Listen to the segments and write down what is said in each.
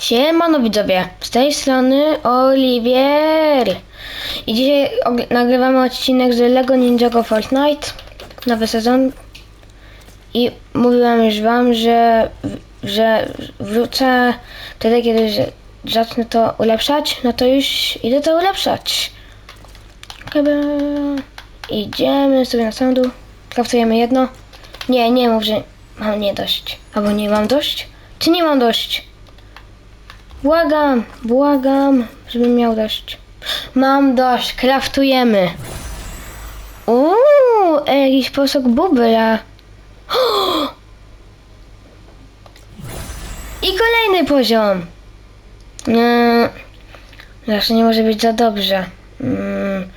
Siemano widzowie, z tej strony Oliwier. I dzisiaj nagrywamy odcinek z LEGO Ninjago Fortnite, nowy sezon. I mówiłem już wam, że, że wrócę wtedy, kiedy zacznę to ulepszać, no to już idę to ulepszać. Idziemy sobie na sam dół, kraftujemy jedno. Nie, nie mów, że mam nie dość, albo nie mam dość, czy nie mam dość. Błagam, błagam, żebym miał dość. Mam dość, kraftujemy. Uuu, jakiś posok bubla. I kolejny poziom. Zawsze nie może być za dobrze. Mm,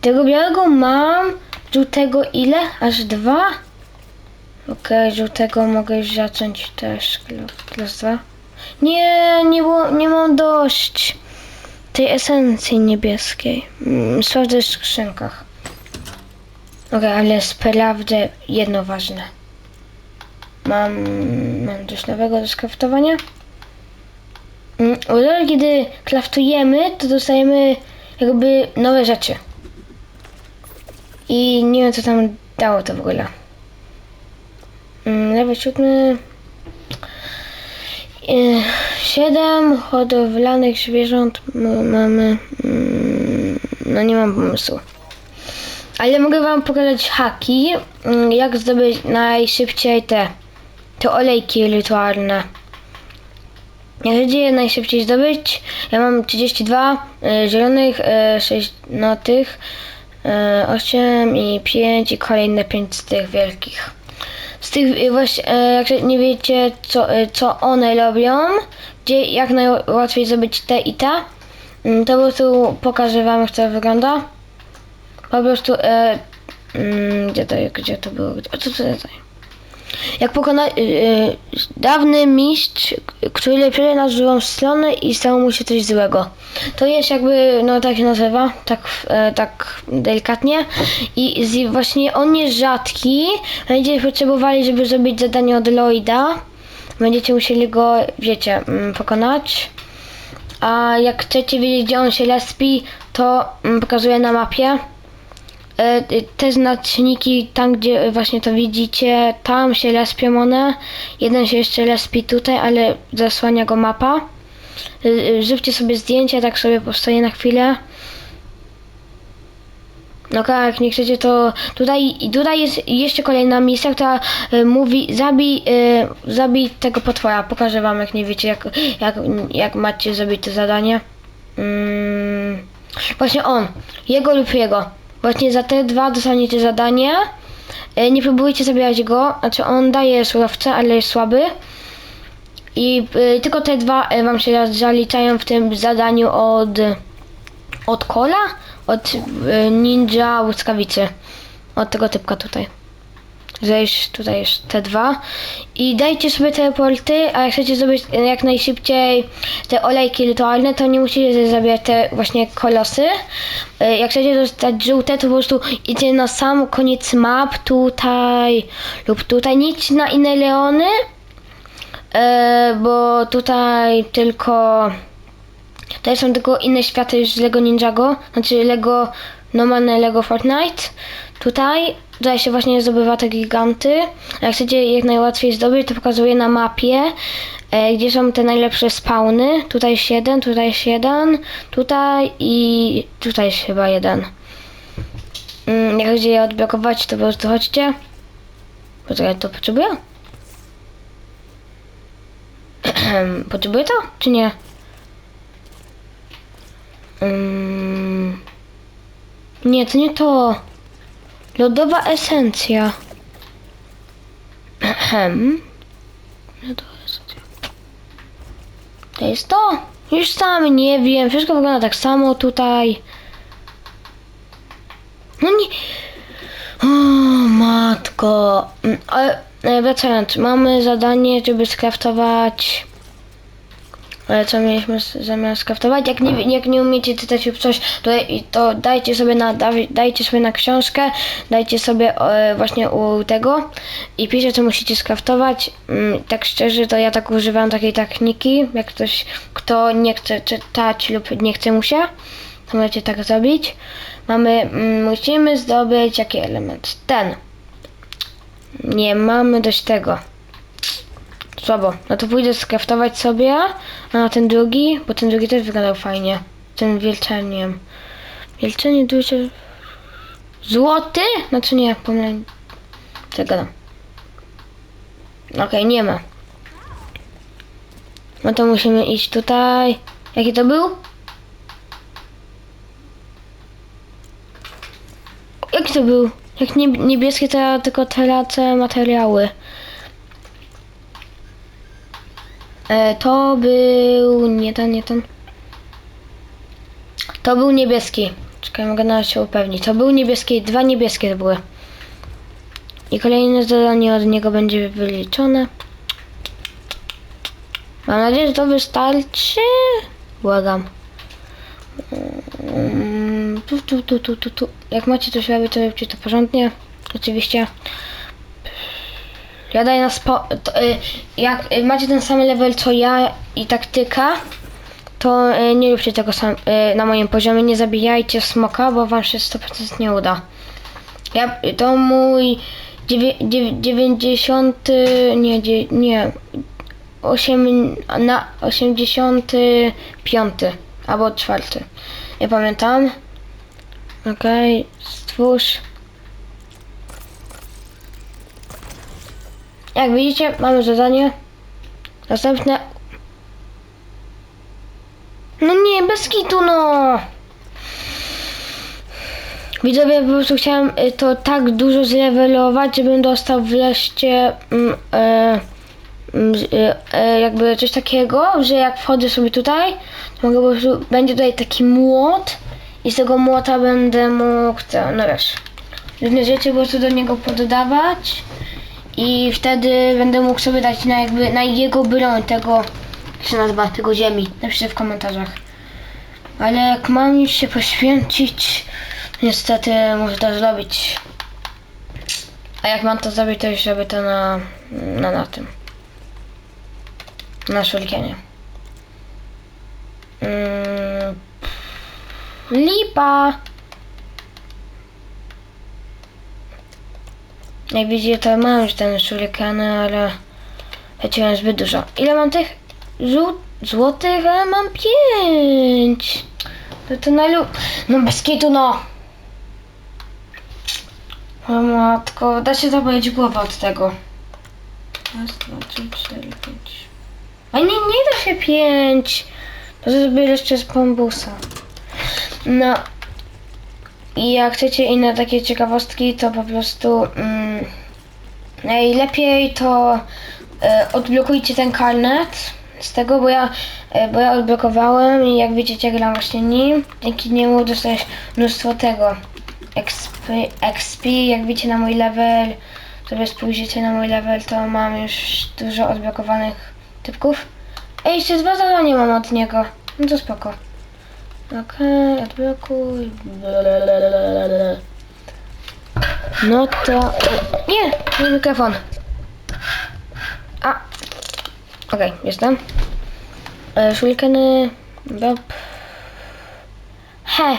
Tego białego mam, żółtego ile? Aż dwa? Okej, żółtego mogę już zacząć też. Klas dwa. Nie, nie, nie mam dość tej esencji niebieskiej. Mm, Sprawdzę w skrzynkach. Okej, ale sprawdzę jedno ważne. Mam, mam coś nowego do skraftowania. Mm, Od razu, kiedy kraftujemy, to dostajemy jakby nowe rzeczy. I nie wiem, co tam dało to w ogóle. Mm, Level siódmy. E, Siedem hodowlanych zwierząt mamy. mm, No nie mam pomysłu. Ale mogę wam pokazać haki, mm, jak zdobyć najszybciej te, te olejki rytualne. Chcecie je najszybciej zdobyć, ja mam 32 e, zielonych, e, 6 no tych, e, 8 i 5 i kolejne 5 z tych wielkich. Z tych y, właśnie, e, jak nie wiecie co, e, co one robią, gdzie jak najłatwiej zrobić te i te, mm, to po prostu pokażę wam jak to wygląda. Po prostu, e, mm, gdzie to, gdzie to było, o co tutaj? Jak pokona, e, dawny mistrz, który przejdzie złą stronę i stało mu się coś złego. To jest jakby, no tak się nazywa, tak, e, tak delikatnie. I z, właśnie on jest rzadki. Będziecie potrzebowali, żeby zrobić zadanie od Lloyda. Będziecie musieli go, wiecie, mm, pokonać. A jak chcecie wiedzieć, gdzie on się lespi, to mm, pokazuję na mapie. E, Te znaczniki, tam gdzie właśnie to widzicie, tam się lespią one. Jeden się jeszcze lespi tutaj, ale zasłania go mapa. Y, y, Zróbcie sobie zdjęcie, tak sobie postoję na chwilę. No tak, nie chcecie to tutaj, tutaj jest jeszcze kolejna misja, która mówi zabij, zabij tego potwora. Pokażę wam jak nie wiecie jak, jak, jak macie zrobić to zadanie. Mm, właśnie on, jego lub jego. Właśnie za te dwa dostaniecie zadanie. Y, nie próbujcie zabijać go, znaczy on daje surowce, ale jest słaby. I y, tylko te dwa y, wam się zaliczają w tym zadaniu od od kola? Od ninja łuskawicy. Od tego typka tutaj. Zejść tutaj jest te dwa. I dajcie sobie teleporty, a jak chcecie zrobić y, jak najszybciej te olejki rytualne, to nie musicie zabierać te właśnie kolosy. Y, Jak chcecie dostać żółte, to po prostu idzie na sam koniec map, tutaj lub tutaj. Idźcie na inne leony, y, bo tutaj tylko to są tylko inne światy z Lego Ninjago, znaczy Lego, normalne Lego Fortnite. Tutaj, tutaj się właśnie zdobywa te giganty. Jak chcecie jak najłatwiej zdobyć, to pokazuję na mapie, e, gdzie są te najlepsze spawny. Tutaj jest jeden, tutaj jest jeden, tutaj i tutaj jest chyba jeden. Mm, jak chcecie je odblokować, to po prostu chodźcie. Poczekaj, to potrzebuję? Potrzebuję to, czy nie? Ym, nie, to nie to. Lodowa esencja. Ehem. Lodowa esencja. To jest to? Już sam nie wiem. Wszystko wygląda tak samo tutaj. No nie. O, matko. Mm, Ale e, wracając, mamy zadanie, żeby skraftować Ale co mieliśmy zamiast kraftować? Jak nie, jak nie umiecie czytać lub coś, to, to dajcie sobie na dajcie sobie na książkę, dajcie sobie e, właśnie u tego i piszcie co musicie skraftować. Mm, tak szczerze to ja tak używam takiej techniki, jak ktoś kto nie chce czytać lub nie chce mu się, to możecie tak zrobić. Mamy, mm, musimy zdobyć jaki element? Ten. Nie mamy dość tego. Słabo. No to pójdę skraftować sobie, a na ten drugi, bo ten drugi też wyglądał fajnie. Tym wielczeniem. Wielczenie duże... Złoty? Znaczy nie, pomyliłem. Co gadam? Okej, nie ma. No to musimy iść tutaj. Jaki to był? Jaki to był? Jak nie, niebieskie to tylko tracę materiały. E, to był. Nie ten, nie ten. To był niebieski. Czekaj, mogę nawet się upewnić. To był niebieski, dwa niebieskie to były. I kolejne zadanie od niego będzie wyliczone. Mam nadzieję, że to wystarczy. Błagam. Mm, Tu, tu, tu, tu, tu, tu. Jak macie coś robić, to to porządnie. Oczywiście. Ja daję na spo... To, y, jak y, macie ten sam level co ja i taktyka, to y, nie róbcie tego sam, y, na moim poziomie. Nie zabijajcie smoka, bo wam się 100% nie uda. Ja, to mój dziewię, dziewię, 90... Nie, nie. 8, na 85 albo 4. Nie pamiętam. Okej, stwórz. Jak widzicie, mamy zadanie. Następne. No nie, bez kitu, no! Widzowie, po prostu chciałem y, to tak dużo zlevelować, żebym dostał wreszcie mm, e, mm, z- e, jakby coś takiego, że jak wchodzę sobie tutaj, to mogę po prostu, będzie tutaj taki młot i z tego młota będę mógł, no wiesz, różne rzeczy po prostu do niego poddawać i wtedy będę mógł sobie dać na jakby, na jego broń tego, jak się nazywa, tego ziemi, napiszcie w komentarzach. Ale jak mam już się poświęcić, niestety muszę to zrobić. A jak mam to zrobić, to już robię to na, na, na tym. Na szulkienie. Mm, lipa! Jak widzicie, to mam już ten szurikany, ale leciałem zbyt dużo. Ile mam tych złotych? Ale mam pięć. To to najlu... No bez kitu, no. O matko, da się zaboleć głowa od tego. Raz, dwa, trzy, cztery, pięć. A nie, nie da się pięć. To sobie jeszcze z bambusa. No. I jak chcecie inne takie ciekawostki, to po prostu mm, najlepiej to e, odblokujcie ten karnet z tego, bo ja, e, bo ja odblokowałem i jak widzicie gram właśnie nim. Dzięki niemu dostajesz mnóstwo tego XP, XP jak widzicie na mój level, sobie spojrzycie na mój level, to mam już dużo odblokowanych typków. Ej, jeszcze dwa zadania mam od niego. No to spoko. Okej, odblokuj. Blablabla. No to... Nie, mikrofon. A. Okej, jestem. E, Shurikeny... Bob... He.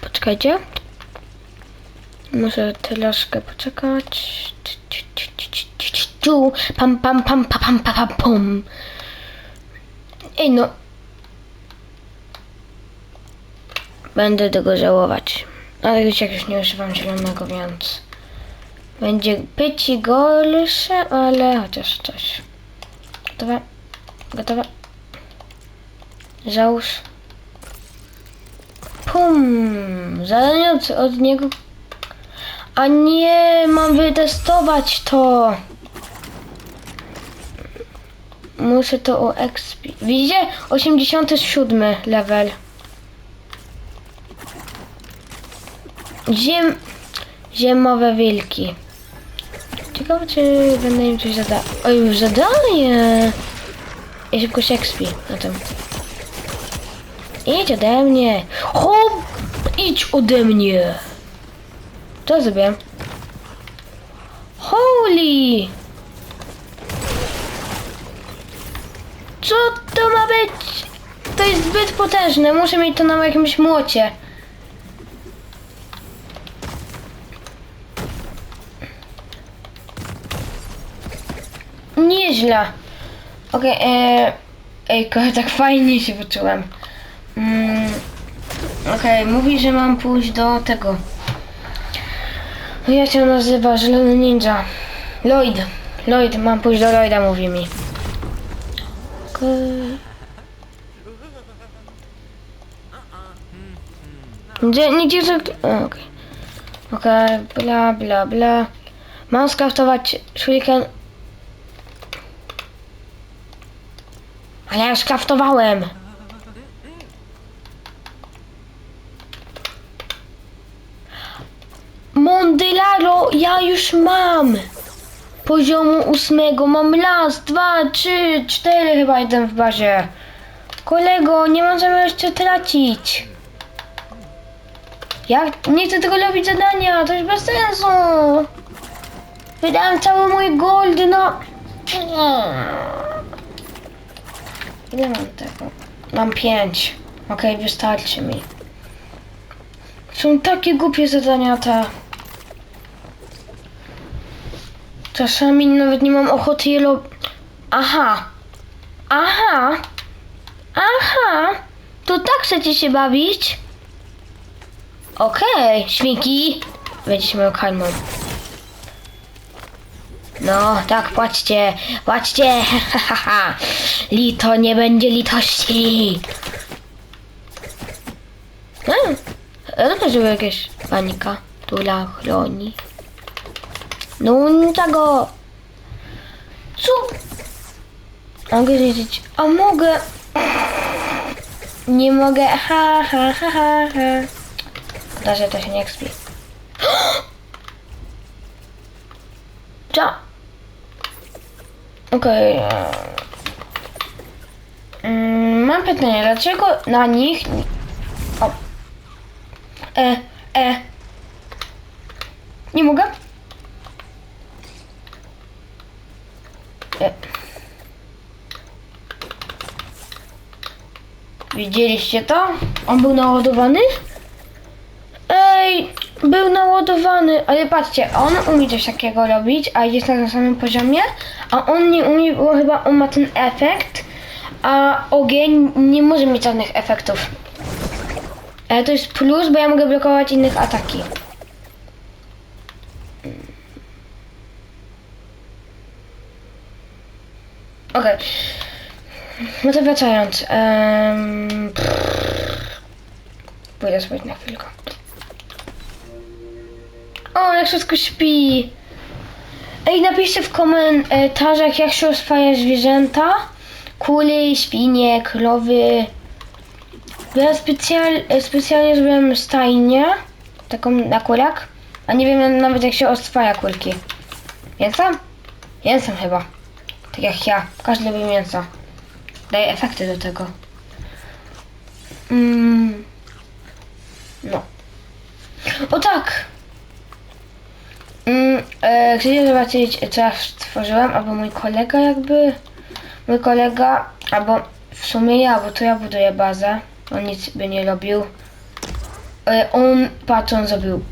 Poczekajcie. Muszę troszkę poczekać. Ciu, Pam, pam, pam, pam, pam, pam, pam, pum. Ej no. Będę tego żałować. Ale wiecie, jak już nie używam zielonego, więc... Będzie być gorsze, ale chociaż coś. Gotowe? Gotowe? Załóż. Pum! Od, od niego. A nie, mam wytestować to. Muszę to o XP. Widzicie? 87 level. Ziem... Ziemowe wilki. Ciekawe, czy będę im coś zada... O, już zadaję! I szybko się expi na tym. Idź ode mnie! Hop! Idź ode mnie! Co zrobię? Holy! Co to ma być? To jest zbyt potężne. Muszę mieć to na jakimś młocie. Nieźle. Okej, okay, ej, kochaj, tak fajnie się poczułem. Mm, Okej, mówi, że mam pójść do tego. Jak się nazywa? Zielony Ninja. Lloyd. Lloyd, mam pójść do Lloyda, mówi mi. Okej. Gdzie, nigdzie a, Okej. Okej, bla, bla, bla. Mam skraftować shuriken... Ale ja już skraftowałem. Mondylaro, ja już mam. Poziomu ósmego. Mam raz, dwa, trzy, cztery chyba jeden w bazie. Kolego, nie mam zamiaru jeszcze tracić. Ja nie chcę tego robić zadania, to jest bez sensu. Wydałem cały mój gold na... Ile mam tego? Mam pięć. Okej, wystarczy mi. Są takie głupie zadania te. Czasami nawet nie mam ochoty je robić. Aha. Aha. Aha. To tak chcecie się bawić? Okej, świnki. Będziecie moją. No, tak, płaćcie, płaćcie, ha. Lito, nie będzie litości. Hmm, dobrze, żeby jakieś panika tula chroni. No, tego. Co? Mogę wiedzieć, a mogę. Nie mogę, ha, ha, ha, ha, ha. Szkoda, że to się nie ekspi. Co? Okej. Mm, mam pytanie, dlaczego na nich... O. E, e. Nie mogę? E. Widzieliście to? On był naładowany? Ej, był naładowany, ale patrzcie, on umie coś takiego robić, a jest na tym samym poziomie, a on nie umie, bo chyba on ma ten efekt, a ogień nie może mieć żadnych efektów. Ale to jest plus, bo ja mogę blokować innych ataki. Okej. No to wracając. Um, Pójdę spać na chwilkę. O, jak wszystko śpi. Ej, napiszcie w komentarzach, jak się oswaja zwierzęta. Kuli, świnie, krowy. Ja specjal, specjalnie zrobiłem stajnię. Taką na kulak. A nie wiem nawet jak się oswaja kulki. Mięsa? Mięsem chyba. Tak jak ja. Każdy lubi mięso. Daje efekty do tego. Mm. No. O tak! Mm, e, chcecie zobaczyć, co ja stworzyłem? Albo mój kolega jakby... Mój kolega, albo w sumie ja, bo to ja buduję bazę. On nic by nie robił. E, on, patrz, on zrobił...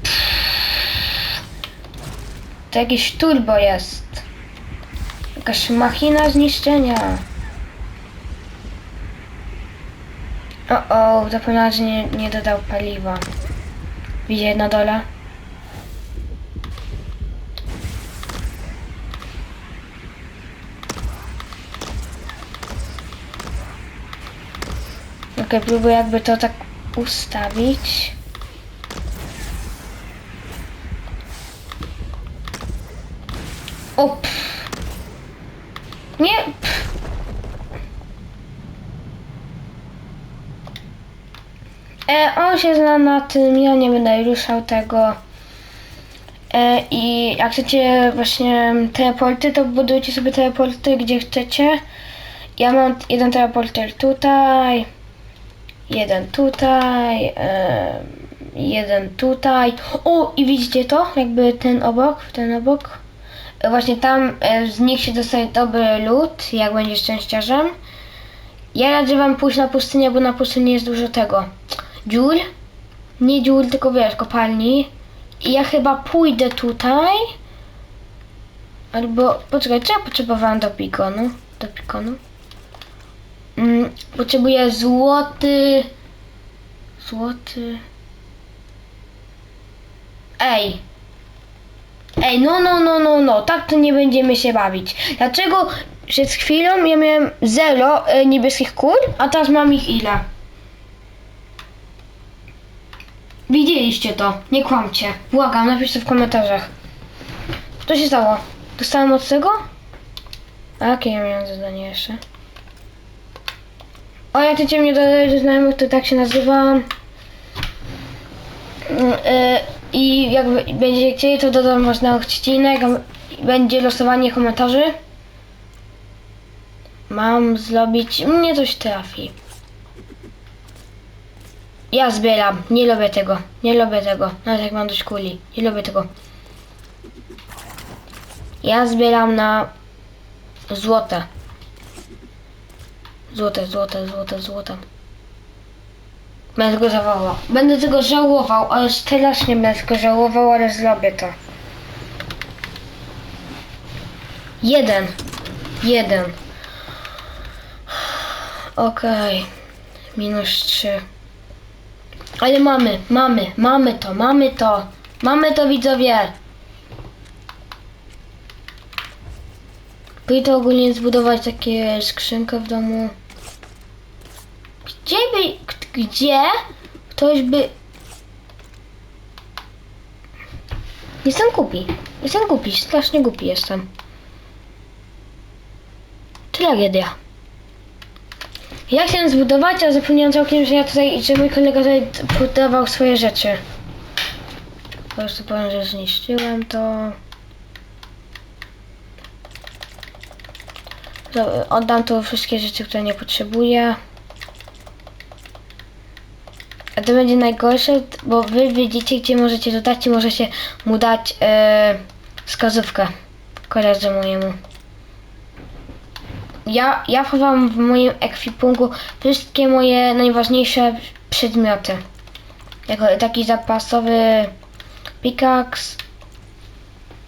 To jakiś turbo jest. Jakaś machina zniszczenia. O, o, zapomniałam, że nie, nie dodał paliwa. Widzicie na dole? Okej, próbuję jakby to tak ustawić. O! Pff. Nie! E, on się zna na tym, ja nie będę ruszał tego. E, I jak chcecie właśnie teleporty, to budujcie sobie teleporty gdzie chcecie. Ja mam jeden teleporter tutaj, jeden tutaj, e, jeden tutaj. O, i widzicie to? Jakby ten obok, ten obok. E, Właśnie tam e, z nich się dostaje dobry lód, jak będzie szczęściarzem. Ja radzę wam pójść na pustynię, bo na pustyni jest dużo tego. Dziur? Nie dziur, tylko wiesz, kopalni. I ja chyba pójdę tutaj. Albo, poczekaj, co ja potrzebowałam do pikonu? Do pikonu? Mm, potrzebuję złoty... Złoty... Ej! Ej, no, no, no, no, no, tak to nie będziemy się bawić. Dlaczego przed chwilą ja miałem zero e, niebieskich kul, a teraz mam ich ile? Widzieliście to, nie kłamcie. Błagam, napiszcie w komentarzach. Co się stało? Dostałem od tego? A jakie ja miałem zadanie jeszcze? O, jak chcecie mnie dodać do znajomych, to tak się nazywa. Mm, y, I jak będziecie chcieli, to dodam was na odcinek. Będzie losowanie komentarzy. Mam zrobić... Mnie coś trafi. Ja zbieram. Nie lubię tego. Nie lubię tego. Nawet jak mam dość kuli. Nie lubię tego. Ja zbieram na złote. Złote, złote, złote, złote. Będę tego żałował. Będę tego żałował, ale strasznie będę tego żałował, ale zrobię to. Jeden. Jeden. Okej. Minus trzy. Ale mamy, mamy, mamy to, mamy to. Mamy to widzowie. Pójdę ogólnie zbudować takie skrzynkę w domu. Gdzie by, gdzie ktoś by... Jestem głupi. Jestem głupi, strasznie głupi jestem. Tragedia. Ja chciałem zbudować, a zapomniałem całkiem, że ja tutaj, że mój kolega tutaj podawał swoje rzeczy. Po prostu powiem, że zniszczyłem to. Oddam tu wszystkie rzeczy, które nie potrzebuję. A to będzie najgorsze, bo wy widzicie, gdzie możecie dodać i możecie mu dać e, wskazówkę koledze mojemu. Ja, ja chowam w moim ekwipunku wszystkie moje najważniejsze przedmioty. Jako taki zapasowy pickaxe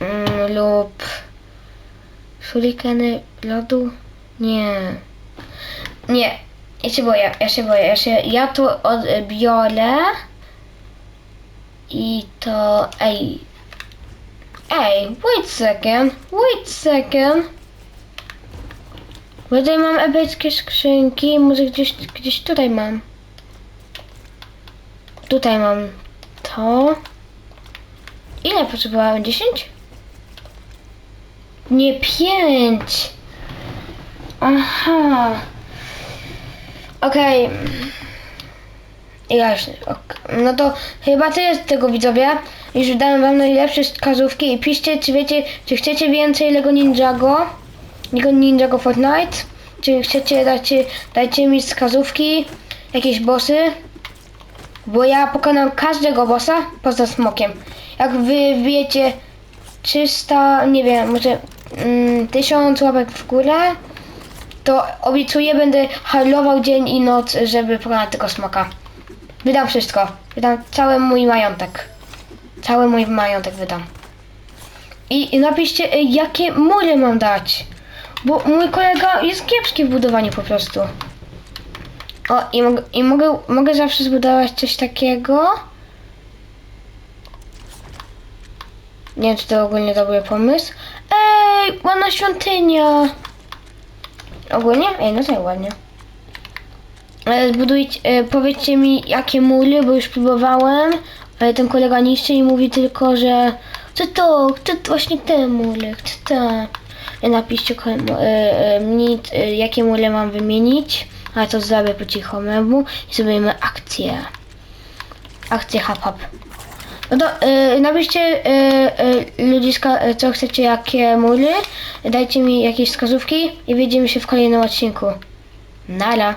mm, lub shurikeny lodu? Nie. Nie. Ja się boję, ja się boję. Ja, się, ja to odbiorę i to... Ej. Ej, wait second. Wait second. Bo tutaj mam epickie skrzynki, może gdzieś, gdzieś tutaj mam. Tutaj mam to. Ile potrzebowałem? 10? Nie, 5. Aha. Okej. Jaśnie. ok. No to chyba tyle z tego widzowie. Już dałem wam najlepsze wskazówki i piszcie, czy wiecie, czy chcecie więcej Lego Ninjago. Ninjago Fortnite. Czy chcecie, dajcie, dajcie mi wskazówki, jakieś bossy. Bo ja pokonam każdego bossa poza smokiem. Jak wy wbijecie 300, nie wiem, może mm, 1000 łapek w górę, to obiecuję, będę harlował dzień i noc, żeby pokonać tego smoka. Wydam wszystko. Wydam cały mój majątek. Cały mój majątek wydam. I, i napiszcie, y, jakie mury mam dać. Bo mój kolega jest kiepski w budowaniu po prostu. O, i, mogę, i mogę, mogę zawsze zbudować coś takiego. Nie wiem, czy to ogólnie dobry pomysł. Ej, ładna świątynia. Ogólnie? Ej, no to ładnie. E, Zbudujcie, e, powiedzcie mi jakie mury, bo już próbowałem, ale ten kolega niszczy i mówi tylko, że chcę to, chcę właśnie te mury, chcę te. Napiszcie ko- e, e, mi, e, jakie mury mam wymienić, ale to zrobię po cichomemu i zrobimy akcję. Akcję hap hap. No to y, napiszcie y, y, ludziska, co chcecie, jakie mury. Dajcie mi jakieś wskazówki i widzimy się w kolejnym odcinku. Nara.